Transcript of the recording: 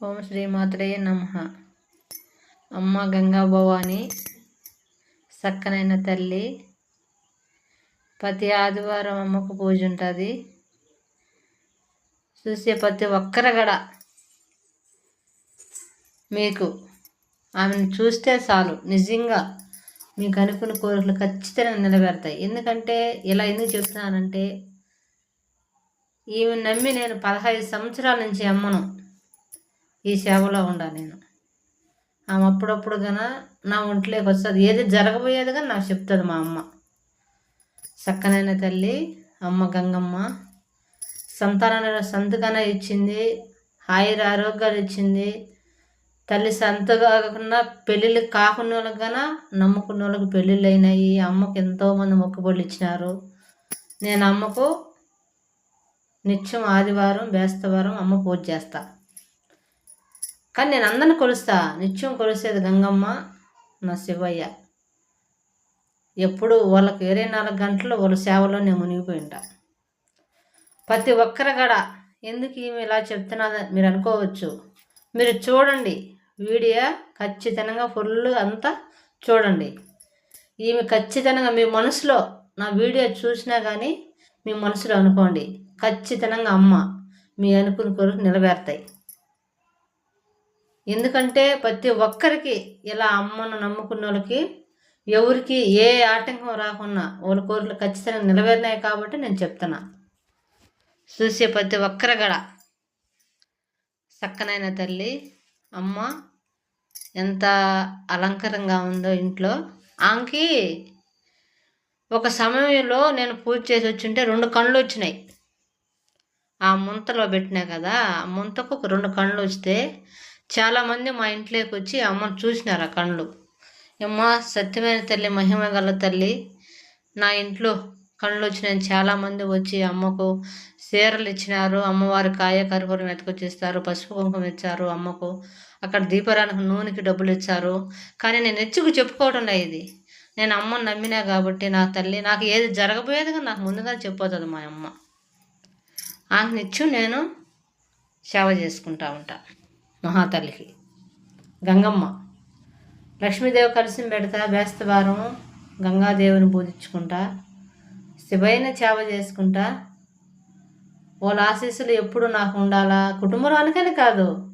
ఓం శ్రీ మాత్రే నమ. అమ్మ గంగా భవాని చక్కనైన తల్లి ప్రతి ఆదివారం అమ్మకు పూజ ఉంటుంది. చూసే ప్రతి ఒక్కరు కూడా మీకు ఆమెను చూస్తే చాలు. నిజంగా మీకు అనుకున్న కోరికలు ఖచ్చితంగా నిలబెడతాయి ఎందుకంటే ఇలా ఎందుకు చెప్తున్నానంటే ఈమె నమ్మి నేను పదహైదు సంవత్సరాల నుంచి అమ్మను. ఈ సేవలో ఉండా నేను. ఆమె అప్పుడప్పుడు గన నా ఒంట్లోకి వస్తుంది. ఏది జరగబోయేది కానీ నాకు చెప్తుంది మా అమ్మ. చక్కనైన తల్లి అమ్మ గంగమ్మ సంతానాన్ని సంతకన ఇచ్చింది హాయిర ఆరోగ్యాలు ఇచ్చింది. తల్లి సంత కాకుండా పెళ్ళిళ్ళు కాకుండా వాళ్ళకి కన్నా నమ్ముకున్న వాళ్ళకి పెళ్ళిళ్ళు అయినాయి అమ్మకు ఎంతోమంది మొక్కుబడులు ఇచ్చినారు. నేను అమ్మకు నిత్యం ఆదివారం బేస్తవారం అమ్మ పూజ చేస్తా. కానీ నేను అందరిని కొలుస్తా. నిత్యం కొలిసేది గంగమ్మ నా శివయ్య. ఎప్పుడు వాళ్ళకి ఇరవై నాలుగు గంటలు వాళ్ళ సేవలో నేను మునిగిపోయి ఉంటా ప్రతి ఒక్కరి గడ ఎందుకు ఈమె ఇలా చెప్తున్నదని మీరు అనుకోవచ్చు. మీరు చూడండి. వీడియో ఖచ్చితంగా ఫుల్ అంతా చూడండి. ఈమె ఖచ్చితంగా మీ మనసులో నా వీడియో చూసినా కానీ మీ మనసులో అనుకోండి. ఖచ్చితంగా అమ్మ మీ అనుకుని కొరకు నిలబెడతాయి. ఎందుకంటే ప్రతి ఒక్కరికి ఇలా అమ్మను నమ్ముకున్న వాళ్ళకి ఎవరికి ఏ ఆటంకం రాకుండా వాళ్ళ కోరికలు ఖచ్చితంగా నిలవేరినాయి కాబట్టి నేను చెప్తున్నా. చూసే ప్రతి ఒక్కరి గడ చక్కనైన తల్లి అమ్మ ఎంత అలంకరంగా ఉందో ఇంట్లో. ఆమెకి ఒక సమయంలో నేను పూజ చేసి వచ్చింటే రెండు కళ్ళు వచ్చినాయి. ఆ ముంతలో పెట్టినా కదా ఆ ముంతకు ఒక రెండు కళ్ళు వస్తే చాలామంది మా ఇంట్లోకి వచ్చి అమ్మను చూసినారు ఆ కళ్ళు? అమ్మ సత్యమైన తల్లి మహిమ గల తల్లి నా ఇంట్లో కళ్ళు వచ్చినాయని చాలామంది వచ్చి అమ్మకు చీరలు ఇచ్చినారు అమ్మవారి కాయ కర్పూరం ఎత్తుకొచ్చిస్తారు పసుపు కుంకుమ ఇచ్చారు అమ్మకు అక్కడ దీపరానికి నూనెకి డబ్బులు ఇచ్చారు. కానీ నేను ఎచ్చుకు చెప్పుకోవటం లేదు ఇది. నేను అమ్మను నమ్మినా కాబట్టి నా తల్లి నాకు ఏది జరగబోయేదిగా నాకు ముందుగా చెప్పోతుంది మా అమ్మ. ఆమె నిత్యం నేను సేవ చేసుకుంటా ఉంటాను మహాతల్లికి గంగమ్మ. లక్ష్మీదేవి కలిసి పెడతా బేస్తవారం గంగాదేవిని పూజించుకుంటా శివైన సేవ చేసుకుంటా. వాళ్ళ ఆశీస్సులు ఎప్పుడు నాకు ఉండాలా? కుటుంబానికని కాదు.